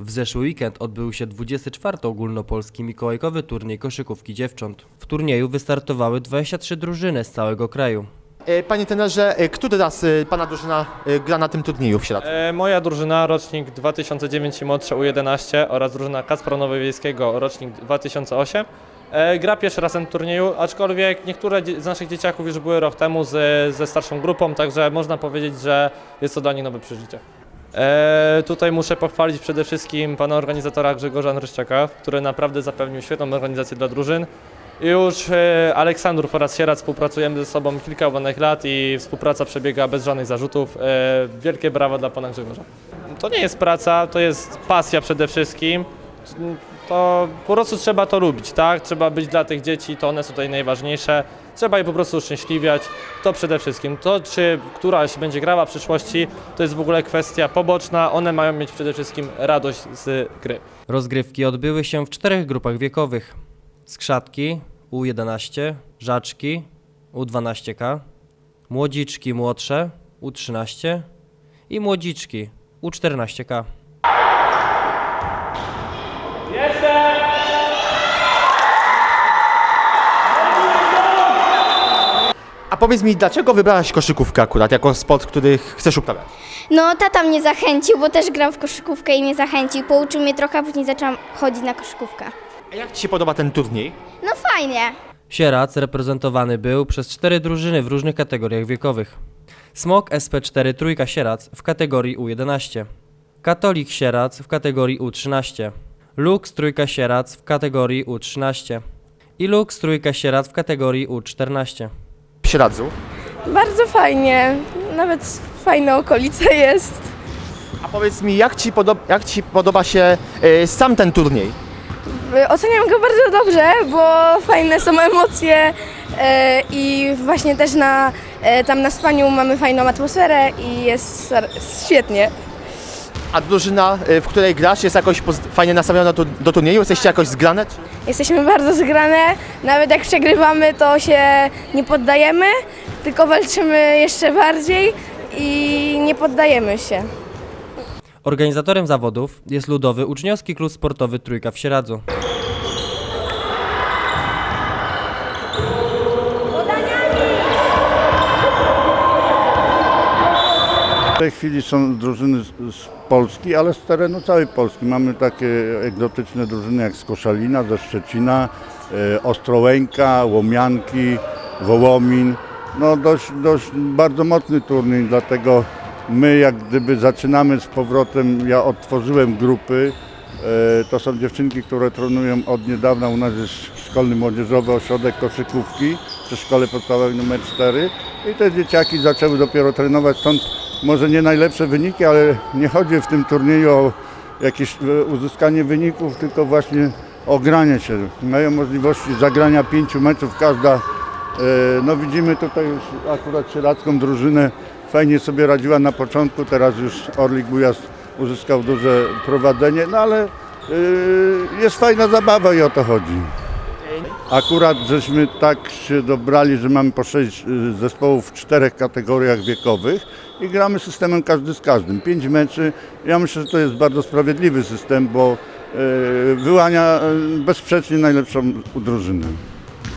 W zeszły weekend odbył się 24. ogólnopolski mikołajkowy turniej koszykówki dziewcząt. W turnieju wystartowały 23 drużyny z całego kraju. E, Panie trenerze, e, który raz e, Pana drużyna gra na tym turnieju w? E, Moja drużyna, rocznik 2009 i młodsze U11 oraz drużyna Kacpra Nowowiejskiego, rocznik 2008. E, Gra pierwszy raz na turnieju, aczkolwiek niektóre z naszych dzieciaków już były rok temu z, ze starszą grupą, także można powiedzieć, że jest to dla nich nowe przeżycie. E, tutaj muszę pochwalić przede wszystkim pana organizatora Grzegorza Nryszczaka, który naprawdę zapewnił świetną organizację dla drużyn. Już e, Aleksandrów oraz Sieradz współpracujemy ze sobą kilka ładnych lat i współpraca przebiega bez żadnych zarzutów. E, wielkie brawa dla pana Grzegorza. To nie jest praca, to jest pasja przede wszystkim. To po prostu trzeba to lubić, tak? Trzeba być dla tych dzieci, to one są tutaj najważniejsze. Trzeba je po prostu uszczęśliwiać. To przede wszystkim. To, czy któraś będzie grała w przyszłości, to jest w ogóle kwestia poboczna. One mają mieć przede wszystkim radość z gry. Rozgrywki odbyły się w czterech grupach wiekowych. Skrzatki U11, Żaczki U12K, Młodziczki młodsze U13 i Młodziczki U14K. A powiedz mi, dlaczego wybrałaś koszykówkę akurat jako sport, który chcesz uprawiać? No, tata mnie zachęcił, bo też gram w koszykówkę i mnie zachęcił. Pouczył mnie trochę, a później zaczęłam chodzić na koszykówkę. A jak Ci się podoba ten turniej? No fajnie. Sierac reprezentowany był przez cztery drużyny w różnych kategoriach wiekowych. Smok SP4 Trójka Sierac w kategorii U11, Katolik Sierac w kategorii U13, Lux Trójka Sierac w kategorii U13 i Lux Trójka Sierac w kategorii U14. W Sieradzu. Bardzo fajnie, nawet fajne okolice jest. A powiedz mi, jak Ci, podoba, jak ci podoba się e, sam ten turniej? Y, Oceniam go bardzo dobrze, bo fajne są emocje e, i właśnie też na, e, tam na spaniu mamy fajną atmosferę i jest świetnie. A drużyna, e, w której grasz, jest jakoś fajnie nastawiona do, do turnieju? Jesteście jakoś zgrane? Jesteśmy bardzo zgrane, nawet jak przegrywamy to się nie poddajemy, tylko walczymy jeszcze bardziej i nie poddajemy się. Organizatorem zawodów jest Ludowy Uczniowski Klub Sportowy Trójka w Sieradzu. W tej chwili są drużyny z, Polski, ale z terenu całej Polski. Mamy takie egzotyczne drużyny jak z Koszalina, ze Szczecina, e, Ostrołęka, Łomianki, Wołomin. No dość, dość bardzo mocny turniej, dlatego my jak gdyby zaczynamy z powrotem, ja odtworzyłem grupy, e, to są dziewczynki, które trenują od niedawna, u nas jest Szkolny Młodzieżowy Ośrodek Koszykówki przy Szkole Podstawowej nr 4 i te dzieciaki zaczęły dopiero trenować, stąd może nie najlepsze wyniki, ale nie chodzi w tym turnieju o jakieś e, uzyskanie wyników, tylko właśnie o granie się. Mają możliwości zagrania pięciu meczów każda. E, No widzimy tutaj już akurat sieradzką drużynę, fajnie sobie radziła na początku, teraz już Orlik Bujast uzyskał duże prowadzenie, no ale e, jest fajna zabawa i o to chodzi. Akurat żeśmy tak się dobrali, że mamy po sześć y, zespołów w czterech kategoriach wiekowych i gramy systemem każdy z każdym. Pięć meczy. Ja myślę, że to jest bardzo sprawiedliwy system, bo y, wyłania y, bezsprzecznie najlepszą drużynę.